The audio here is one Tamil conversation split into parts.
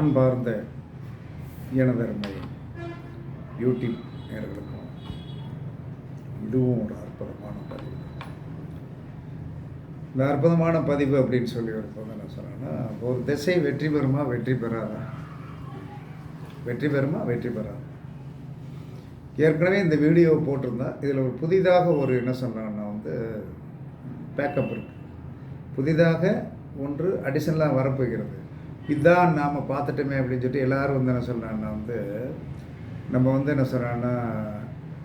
அன்பார்ந்த எனதருமை யூடியூப் நேர்களுக்கும் இதுவும் ஒரு அற்புதமான பதிவு. இந்த அற்புதமான பதிவு அப்படின்னு சொல்லி வரும்போது என்ன சொல்கிறேன்னா ஒரு திசை வெற்றி பெறுமா வெற்றி பெறாதா? வெற்றி பெறுமா வெற்றி பெறாதா? ஏற்கனவே இந்த வீடியோ போட்டிருந்தேன் இதில் ஒரு புதிதாக ஒரு என்ன சொல்கிறாங்கன்னா வந்து பேக்கப் இருக்குது புதிதாக ஒன்று அடிஷனலாக வரப்போகிறது. இதான் நாம் பார்த்துட்டோமே அப்படின்னு சொல்லிட்டு எல்லாரும் வந்து என்ன சொல்கிறாங்கன்னா வந்து நம்ம வந்து என்ன சொல்கிறாங்கன்னா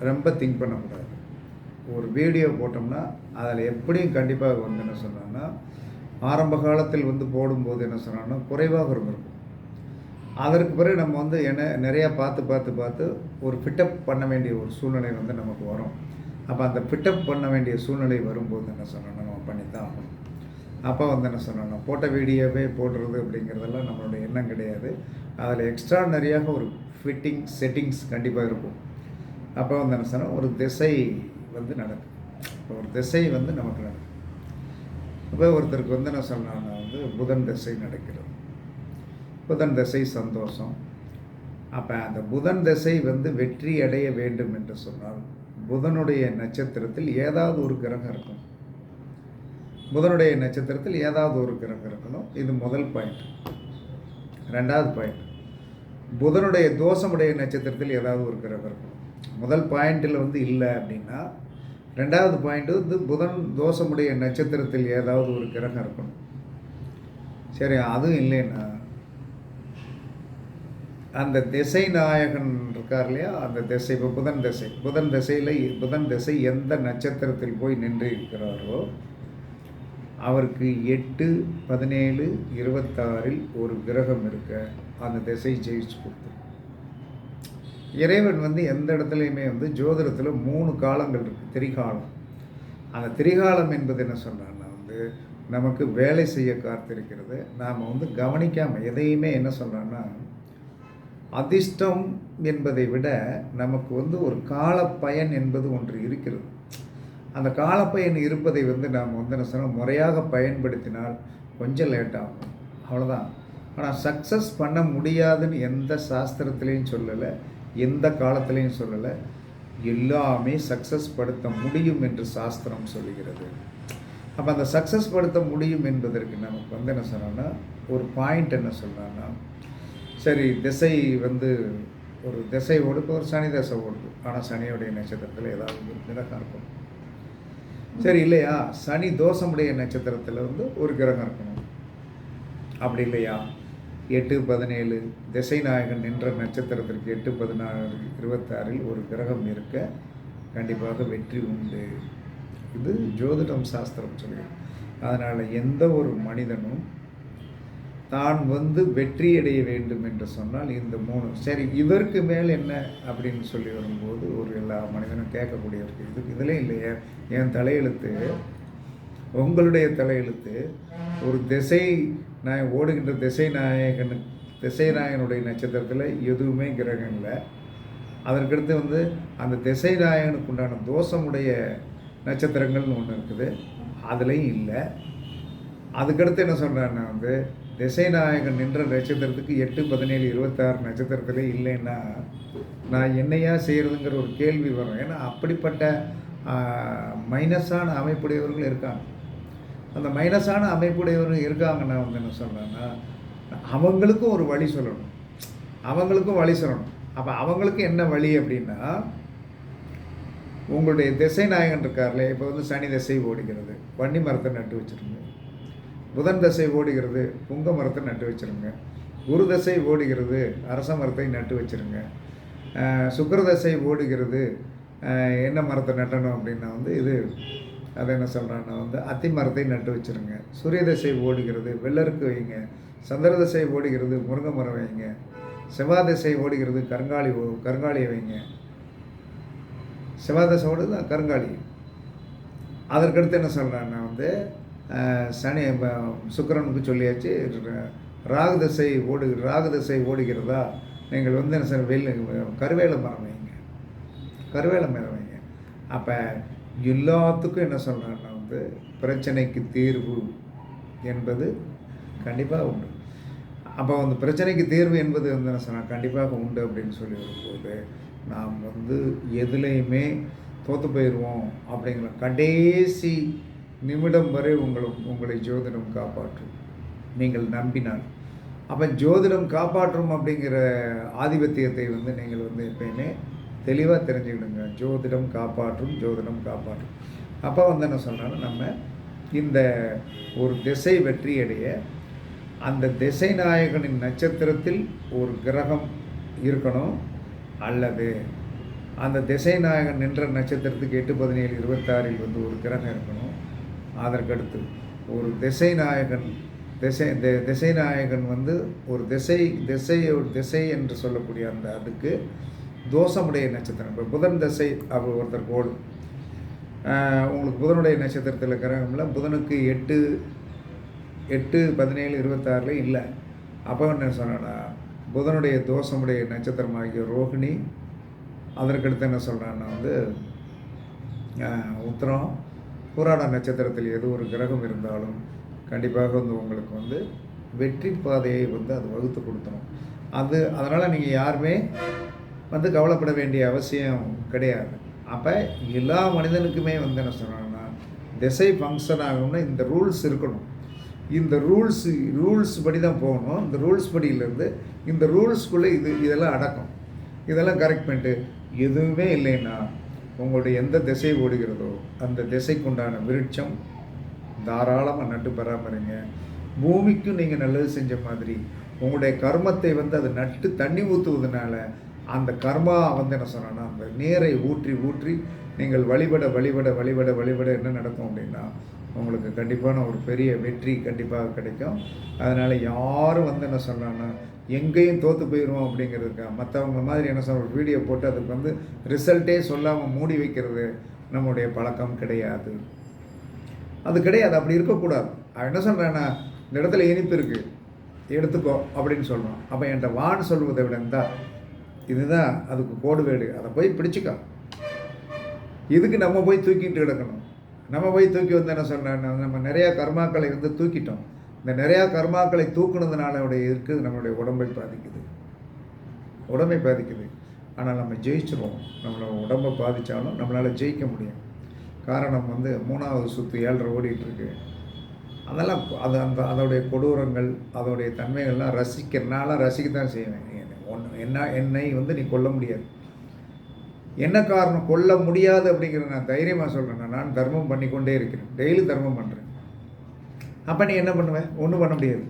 ரொம்ப திங்க் பண்ணக்கூடாது. ஒரு வீடியோ போட்டோம்னா அதில் எப்படியும் கண்டிப்பாக வந்து என்ன சொன்னான்னா ஆரம்ப காலத்தில் வந்து போடும்போது என்ன சொன்னான்னா குறைவாக இருந்திருக்கும். அதற்கு பிறகு நம்ம வந்து என்ன நிறையா பார்த்து பார்த்து பார்த்து ஒரு ஃபிட்டப் பண்ண வேண்டிய ஒரு சூழ்நிலை வந்து நமக்கு வரும். அப்போ அந்த ஃபிட்டப் பண்ண வேண்டிய சூழ்நிலை வரும்போது என்ன சொன்னோன்னா நம்ம பண்ணி தான் ஆகணும். அப்போ வந்து என்ன சொன்னோம் போட்ட வீடியோவே போடுறது அப்படிங்கிறதெல்லாம் நம்மளுடைய எண்ணம் கிடையாது. அதில் எக்ஸ்ட்ரானரியாக ஒரு ஃபிட்டிங் செட்டிங்ஸ் கண்டிப்பாக இருக்கும். அப்போ வந்து என்ன சொன்னால் ஒரு திசை வந்து நடக்கும். இப்போ ஒரு திசை வந்து நமக்கு நடக்கும். இப்போ ஒருத்தருக்கு வந்து என்ன சொன்னான்னா வந்து புதன் திசை நடக்கிறது. புதன் திசை சந்தோஷம். அப்போ அந்த புதன் திசை வந்து வெற்றி அடைய வேண்டும் என்று சொன்னால் புதனுடைய நட்சத்திரத்தில் ஏதாவது ஒரு கிரகம் இருக்கும். புதனுடைய நட்சத்திரத்தில் ஏதாவது ஒரு கிரகம் இருக்கணும். இது முதல் பாயிண்ட் ரெண்டாவது பாயிண்ட் புதனுடைய தோஷமுடைய நட்சத்திரத்தில் ஏதாவது ஒரு கிரகம் இருக்கணும். முதல் பாயிண்டில் வந்து இல்லை அப்படின்னா ரெண்டாவது பாயிண்ட் வந்து புதன் தோஷமுடைய நட்சத்திரத்தில் ஏதாவது ஒரு கிரகம் இருக்கணும். சரி அதுவும் இல்லைன்னா அந்த திசை நாயகன் இருக்கார் இல்லையா? அந்த திசை இப்போ புதன் திசை. புதன் திசையில் புதன் திசை எந்த நட்சத்திரத்தில் போய் நின்று இருக்கிறாரோ அவருக்கு எட்டு பதினேழு இருபத்தாறில் ஒரு கிரகம் இருக்க. அந்த திசை ஜெயிச்சு கொடுத்து இறைவன் வந்து எந்த இடத்துலையுமே வந்து ஜோதிடத்தில் மூணு காலங்கள் இருக்குது திரிகாலம். அந்த திரிகாலம் என்பது என்ன சொன்னான்னா வந்து நமக்கு வேலை செய்ய காத்திருக்கிறது. நாம் வந்து கவனிக்காமல் எதையுமே என்ன சொல்கிறான்னா அதிர்ஷ்டம் என்பதை விட நமக்கு வந்து ஒரு கால பயன் என்பது ஒன்று இருக்கிறது. அந்த காலப்பயன் இருப்பதை வந்து நாம் வந்து என்ன சொன்னால் முறையாக பயன்படுத்தினால் கொஞ்சம் லேட்டாகும் அவ்வளோதான் ஆனால் சக்ஸஸ் பண்ண முடியாதுன்னு எந்த சாஸ்திரத்துலேயும் சொல்லலை எந்த காலத்துலேயும் சொல்லலை. எல்லாமே சக்ஸஸ் படுத்த முடியும் என்று சாஸ்திரம் சொல்லுகிறது. அப்போ அந்த சக்ஸஸ் படுத்த முடியும் என்பதற்கு நமக்கு வந்து என்ன சொன்னோன்னா ஒரு பாயிண்ட் என்ன சொல்கிறான்னா சரி திசை வந்து ஒரு திசை ஓடுக்கு ஒரு சனி திசை ஓடுது. ஆனால் சனியோடைய நட்சத்திரத்தில் ஏதாவது ஒரு கிரகம் இருக்கும். சரி இல்லையா? சனி தோஷமுடைய நட்சத்திரத்தில் வந்து ஒரு கிரகம் இருக்கணும். அப்படி இல்லையா? எட்டு பதினேழு திசைநாயகன் நின்ற நட்சத்திரத்திற்கு எட்டு பதினாறு இருபத்தாறில் ஒரு கிரகம் இருக்க கண்டிப்பாக வெற்றி உண்டு. இது ஜோதிடம் சாஸ்திரம் சொல்லுது. அதனால் எந்த ஒரு மனிதனும் தான் வந்து வெற்றி அடைய வேண்டும் என்று சொன்னால் இந்த மூணு சரி இதற்கு மேல் என்ன அப்படின்னு சொல்லி வரும்போது ஒரு எல்லா மனிதனும் கேட்கக்கூடிய இருக்கு இது இதில் இல்லையே. என் தலையெழுத்து உங்களுடைய தலையெழுத்து ஒரு திசை நான் ஓடுகின்ற திசை நாயகனு திசை நாயகனுடைய நட்சத்திரத்தில் எதுவுமே கிரகம் இல்லை. அதற்கடுத்து வந்து அந்த திசை நாயகனுக்கு உண்டான தோஷமுடைய நட்சத்திரங்கள்னு ஒன்று இருக்குது. அதுலேயும் இல்லை. அதுக்கடுத்து என்ன சொல்கிறேன்னா வந்து திசைநாயகன் நின்ற நட்சத்திரத்துக்கு எட்டு பதினேழு இருபத்தாறு நட்சத்திரத்தில் இல்லைன்னா நான் என்னையா செய்கிறதுங்கிற ஒரு கேள்வி வரும். ஏன்னா அப்படிப்பட்ட மைனஸான அமைப்புடையவர்கள் இருக்காங்க. அந்த மைனஸான அமைப்புடையவர்கள் இருக்காங்கன்னா வந்து என்ன சொல்கிறேன்னா அவங்களுக்கும் ஒரு வழி சொல்லணும். அவங்களுக்கும் வழி சொல்லணும். அப்போ அவங்களுக்கு என்ன வழி அப்படின்னா உங்களுடைய திசை நாயகன் இருக்கார்ல இப்போ வந்து சனி திசை ஓடுகிறது வன்னி மரத்தை நட்டு வச்சுருந்தேன் புதன் தசை ஓடுகிறது புங்க மரத்தை நட்டு வச்சுருங்க. குரு தசை ஓடுகிறது அரச மரத்தை நட்டு வச்சுருங்க. சுக்கர தசை ஓடுகிறது என்ன மரத்தை நட்டணும் அப்படின்னா வந்து இது அதை என்ன சொல்கிறான்னா வந்து அத்தி மரத்தை நட்டு வச்சுருங்க. சூரிய தசை ஓடுகிறது வெள்ளருக்கு வைங்க. சந்திர தசை ஓடுகிறது முருங்கை மரம் வைங்க. செவ்வாய் தசை ஓடுகிறது கருங்காலி கருங்காலியை வைங்க. செவ்வாய் தசை ஓடுது கருங்காலி. அதற்கடுத்து என்ன சொல்கிறான்னா வந்து சனி சுக்கரனுக்கு சொல்லியாச்சு ராகு தசை ஓடு ராகு தசை ஓடுகிறதா? நீங்கள் வந்து என்ன சார் வெயில் கருவேல மரம் வைங்க. கருவேல மரம் வைங்க. அப்போ எல்லாத்துக்கும் என்ன சொல்கிறேன்னா வந்து பிரச்சனைக்கு தீர்வு என்பது கண்டிப்பாக உண்டு. அப்போ அந்த பிரச்சனைக்கு தீர்வு என்பது வந்து என்ன சொன்னால் கண்டிப்பாக உண்டு அப்படின்னு சொல்லி வரும்போது நாம் வந்து எதுலேயுமே தோற்று போயிடுவோம் அப்படிங்கிற கடைசி நிமிடம் வரை உங்களை உங்களை ஜோதிடம் காப்பாற்றும். நீங்கள் நம்பினால். அப்போ ஜோதிடம் காப்பாற்றும் அப்படிங்கிற ஆதிபத்தியத்தை வந்து நீங்கள் வந்து எப்பயுமே தெளிவாக தெரிஞ்சுக்கிடுங்க. ஜோதிடம் காப்பாற்றும் ஜோதிடம் காப்பாற்றும். அப்போ வந்து என்ன சொன்னாலும் நம்ம இந்த ஒரு திசை வெற்றியடைய அந்த திசை நாயகனின் நட்சத்திரத்தில் ஒரு கிரகம் இருக்கணும் அல்லது அந்த திசை நாயகன் நின்ற நட்சத்திரத்துக்கு எட்டு பதினேழு இருபத்தாறில் வந்து ஒரு கிரகம் இருக்கணும். அதற்கடுத்து ஒரு திசை நாயகன் திசை தி- திசை நாயகன் வந்து ஒரு திசை திசை ஒரு திசை என்று சொல்லக்கூடிய அந்த அதுக்கு தோஷமுடைய நட்சத்திரம். இப்போ புதன் திசை அப்படி ஒருத்தர் கோடு உங்களுக்கு புதனுடைய நட்சத்திரத்தில் இருக்கிறவங்கள புதனுக்கு எட்டு எட்டு பதினேழு இருபத்தாறுல இல்லை. அப்போ என்ன சொன்னேன்னா புதனுடைய தோஷமுடைய நட்சத்திரமாகிய ரோகிணி அதற்கடுத்து என்ன சொல்கிறான்னா வந்து உத்தரம் உத்திரம் பூராட நட்சத்திரத்தில் எது ஒரு கிரகம் இருந்தாலும் கண்டிப்பாக வந்து உங்களுக்கு வந்து வெற்றி பாதையை வந்து அது வகுத்து கொடுத்துரும். அது அதனால் நீங்கள் யாருமே வந்து கவலைப்பட வேண்டிய அவசியம் கிடையாது. அப்போ எல்லா மனிதனுக்குமே வந்து என்ன சொல்கிறாங்கன்னா திசை ஃபங்க்ஷன் ஆகும்னா இந்த ரூல்ஸ் இருக்கணும். இந்த ரூல்ஸ் ரூல்ஸ் படி தான் போகணும். இந்த ரூல்ஸ் படியிலேருந்து இந்த ரூல்ஸ்குள்ளே இது இதெல்லாம் அடக்கும். இதெல்லாம் கரெக்ட் பண்ணிட்டு எதுவுமே இல்லைன்னா உங்களுடைய எந்த திசை ஓடுகிறதோ அந்த திசைக்குண்டான விருட்சம் தாராளமாக நட்டு பராமரிங்க. பூமிக்கும் நீங்கள் நல்லது செஞ்ச மாதிரி உங்களுடைய கர்மத்தை வந்து அது நட்டு தண்ணி ஊற்றுவதனால அந்த கர்மா வந்து என்ன சொன்னா அந்த நீரை ஊற்றி ஊற்றி நீங்கள் வழிபட வழிபட வழிபட வழிபட என்ன நடக்கும் அப்படின்னா உங்களுக்கு கண்டிப்பான ஒரு பெரிய வெற்றி கண்டிப்பாக கிடைக்கும். அதனால் யாரும் வந்து என்ன சொல்கிறாங்கன்னா எங்கேயும் தோற்று போயிடுவோம் அப்படிங்கிறதுக்கா. மற்றவங்க மாதிரி என்ன சொல்ற வீடியோ போட்டு அதுக்கு வந்து ரிசல்ட்டே சொல்லாமல் மூடி வைக்கிறது நம்முடைய பழக்கம் கிடையாது. அது கிடையாது. அப்படி இருக்கக்கூடாது. அவன் என்ன சொல்கிறான்னா இந்த இடத்துல இனிப்பு இருக்குது எடுத்துக்கோ அப்படின்னு சொல்கிறான் அப்போ என்கிட்ட வான்னு சொல்வதை விட இருந்தால் இதுதான் அதுக்கு கோடு வேடு. அதை போய் பிடிச்சிக்கோ. இதுக்கு நம்ம போய் தூக்கிட்டு கிடக்கணும். நம்ம போய் தூக்கி வந்து என்ன சொன்னா நம்ம நிறையா கர்மாக்களை வந்து தூக்கிட்டோம். இந்த நிறையா கர்மாக்களை தூக்குனதுனால உடைய இருக்குது நம்மளுடைய உடம்பை பாதிக்குது. உடம்பை பாதிக்குது. ஆனால் நம்ம ஜெயிச்சிருவோம். நம்மளோட உடம்பை பாதித்தாலும் நம்மளால் ஜெயிக்க முடியும். காரணம் வந்து மூணாவது சுற்று ஏழரை ஓடிட்டுருக்கு. அதெல்லாம் அது அந்த அதோடைய கொடூரங்கள் அதோடைய தன்மைகள்லாம் ரசிக்கிறனால ரசிக்க தான் செய்வேன். ஒன்று என்ன என்னை வந்து நீ கொல்ல முடியாது. என்ன காரணம்? கொல்ல முடியாது அப்படிங்கிறத நான் தைரியமாக சொல்கிறேன் நான் தர்மம் பண்ணி கொண்டே இருக்கிறேன். டெய்லி தர்மம் பண்ணுறேன் அப்போ நீ என்ன பண்ணுவேன் ஒன்றும் பண்ண முடியாது.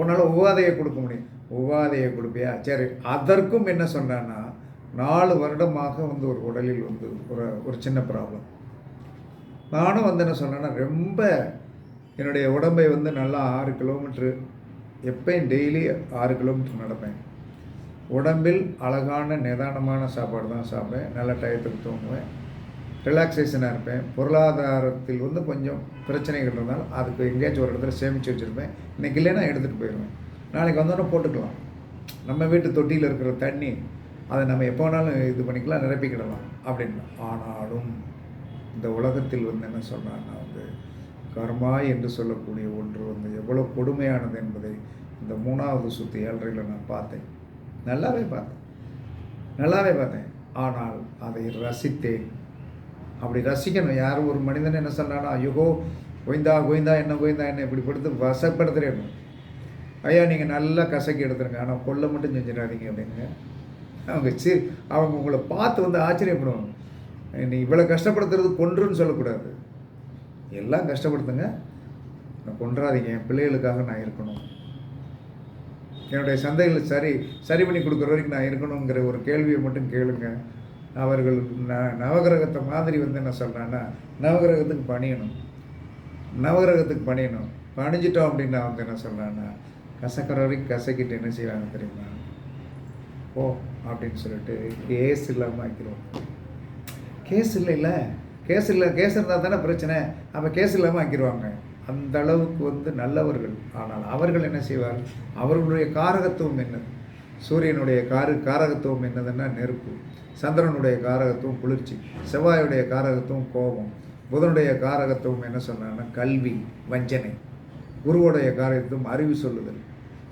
உன்னால் உபாதையை கொடுக்க முடியும். உபாதையை கொடுப்பியா? சரி. அதற்கும் என்ன சொன்னான்னா நாலு வருடமாக வந்து ஒரு உடலில் வந்து ஒரு ஒரு சின்ன ப்ராப்ளம் நானும் வந்து என்ன சொன்னேன்னா ரொம்ப என்னுடைய உடம்பை வந்து நல்லா ஆறு கிலோமீட்ரு எப்பயும் டெய்லி ஆறு கிலோமீட்டர் நடப்பேன். உடம்பில் அழகான நிதானமான சாப்பாடு தான் சாப்பிடுவேன். நல்ல டயத்துக்கு தூங்குவேன். ரிலாக்ஸேஷனாக இருப்பேன். பொருளாதாரத்தில் வந்து கொஞ்சம் பிரச்சனைகள் இருந்தாலும் அதுக்கு எங்கேயாச்சும் ஒரு இடத்துல சேமித்து வச்சுருப்பேன். இன்றைக்கி இல்லைன்னா எடுத்துகிட்டு போயிடுவேன். நாளைக்கு வந்தோடனே போட்டுக்கலாம். நம்ம வீட்டு தொட்டியில் இருக்கிற தண்ணி அதை நம்ம எப்போ வேணாலும் இது பண்ணிக்கலாம் நிரப்பிக்கிடலாம் அப்படின்னு ஆனாலும் இந்த உலகத்தில் வந்து என்ன சொல்கிறாங்கன்னா வந்து கர்மா என்று சொல்லக்கூடிய ஒன்று வந்து எவ்வளோ கொடுமையானது என்பதை இந்த மூணாவது சுற்று ஏழரையில் நான் பார்த்தேன். நல்லாவே பார்த்தேன். நல்லாவே பார்த்தேன். ஆனால் அதை ரசித்தேன். அப்படி ரசிக்கணும். யாரும் ஒரு மனிதன் என்ன சொன்னானா ஐயோ கோயந்தா கோயந்தா என்ன கோயந்தா என்ன? இப்படி படுத்து வசப்படுத்துறேன் ஐயா நீங்கள் நல்லா கசக்கி எடுத்துருங்க. ஆனால் கொல்ல மட்டும் செஞ்சிடாதீங்க அப்படிங்க அவங்க சி அவங்க உங்களை பார்த்து வந்து ஆச்சரியப்படுவாங்க. நீ இவ்வளோ கஷ்டப்படுத்துறது கொன்றுன்னு சொல்லக்கூடாது. எல்லாம் கஷ்டப்படுத்துங்க. நான் கொன்றாதீங்க. என் பிள்ளைகளுக்காக நான் இருக்கணும். என்னுடைய சந்தையில் சரி சரி பண்ணி கொடுக்குற வரைக்கும் நான் இருக்கணுங்கிற ஒரு கேள்வியை மட்டும் கேளுங்க. அவர்கள் ந நவகிரகத்தை மாதிரி வந்து என்ன சொல்கிறான்னா நவகிரகத்துக்கு பணியணும். நவகிரகத்துக்கு பணியணும். பணிஞ்சிட்டோம் அப்படின்னா வந்து என்ன சொல்கிறான்னா கசக்கிற வரைக்கும் கசக்கிட்டு என்ன செய்வாங்க தெரியுமா? ஓ அப்படின்னு சொல்லிட்டு கேஸ் இல்லாமல் ஆக்கிடுவோம். கேஸ் இல்லைல்ல. கேஸ் இல்லை கேஸ் இருந்தால் தானே பிரச்சனை. அப்போ கேஸ் இல்லாமல் ஆக்கிடுவாங்க. அந்த அளவுக்கு வந்து நல்லவர்கள். ஆனால் அவர்கள் என்ன செய்வார்? அவர்களுடைய காரகத்துவம் என்னது? சூரியனுடைய காரு காரகத்துவம் என்னதுன்னா நெருப்பு. சந்திரனுடைய காரகத்துவம் குளிர்ச்சி செவ்வாயுடைய காரகத்துவம் கோபம். புதனுடைய காரகத்துவம் என்ன சொன்னான்னா கல்வி வஞ்சனை. குருவுடைய காரகத்துவம் அறிவு சொல்லுதல்.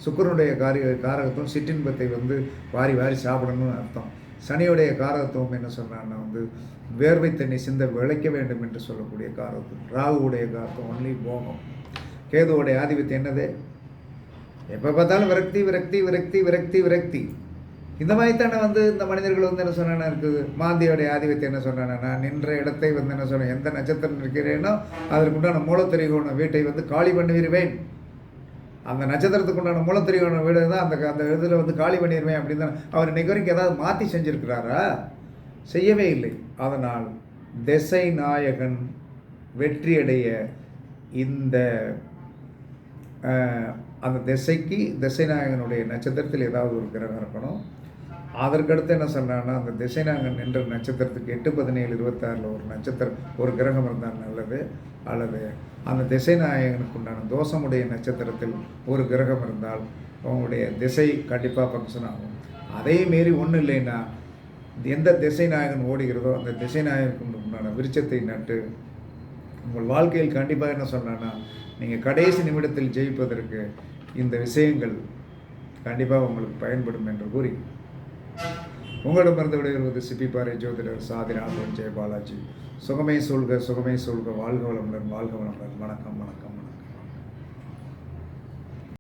சுக்கரனுடைய காரிய காரகத்துவம் சிற்றின்பத்தை வந்து வாரி வாரி சாப்பிடணும்னு அர்த்தம். சனியுடைய காரகத்துவம் என்ன சொன்னான்னா வந்து வேர்வை தண்ணி சிந்த விளைக்க வேண்டும் என்று சொல்லக்கூடிய காரகத்துவம். ராகுவுடைய காரத்துவம் ஒன்லி போகம். கேதுவுடைய ஆதிபத்தியம் என்னது? எப்போ பார்த்தாலும் விரக்தி விரக்தி விரக்தி விரக்தி விரக்தி. இந்த மாதிரி தானே வந்து இந்த மனிதர்கள் வந்து என்ன சொன்னா இருக்குது? மாந்தியோடைய ஆதிபத்தியம் என்ன சொன்னானா நான் நின்ற இடத்தை வந்து என்ன சொன்னேன் எந்த நட்சத்திரம் இருக்கிறேனோ அதற்குண்டான மூலத்திரிகோண வீட்டை வந்து காலி பண்ணிடுவேன் அந்த நட்சத்திரத்துக்கு உண்டான மூலத்திரிகோண வீடு தான் அந்த அந்த இதில் வந்து காலி பண்ணிடுவேன் அப்படின்னு தான். அவர் இன்னைக்கு வரைக்கும் ஏதாவது மாற்றி செஞ்சுருக்கிறாரா? செய்யவே இல்லை. அதனால் திசை நாயகன் வெற்றியடைய இந்த அந்த திசைக்கு திசைநாயகனுடைய நட்சத்திரத்தில் ஏதாவது ஒரு கிரகம் இருக்கணும். அதற்கடுத்து என்ன சொன்னான்னா அந்த திசைநாயகன் நின்ற நட்சத்திரத்துக்கு எட்டு பதினேழு இருபத்தாறில் ஒரு நட்சத்திரம் ஒரு கிரகம் இருந்தால் நல்லது அல்லது அந்த திசைநாயகனுக்கு உண்டான தோஷமுடைய நட்சத்திரத்தில் ஒரு கிரகம் இருந்தால் உங்களுடைய திசை கண்டிப்பாக ஃபங்க்ஷன் ஆகும். அதே மாரி ஒன்றும் இல்லைன்னா எந்த திசைநாயகன் ஓடுகிறதோ அந்த திசைநாயகனுக்கு உண்டான விருச்சத்தை நட்டு உங்கள் வாழ்க்கையில் கண்டிப்பாக என்ன சொன்னான்னா நீங்கள் கடைசி நிமிடத்தில் ஜெயிப்பதற்கு இந்த விஷயங்கள் கண்டிப்பாக உங்களுக்கு பயன்படும் என்று கூறி உங்களிடமிருந்து விடைபெறுவது சிப்பிப்பாறை ஜோதிடர் சாதிராமன் ஜெயபாலாஜி. சுகமே சொல்க சுகமே சொல்க வாழ்க வளமுடன் வாழ்க வளமுடன். வணக்கம் வணக்கம் வணக்கம்.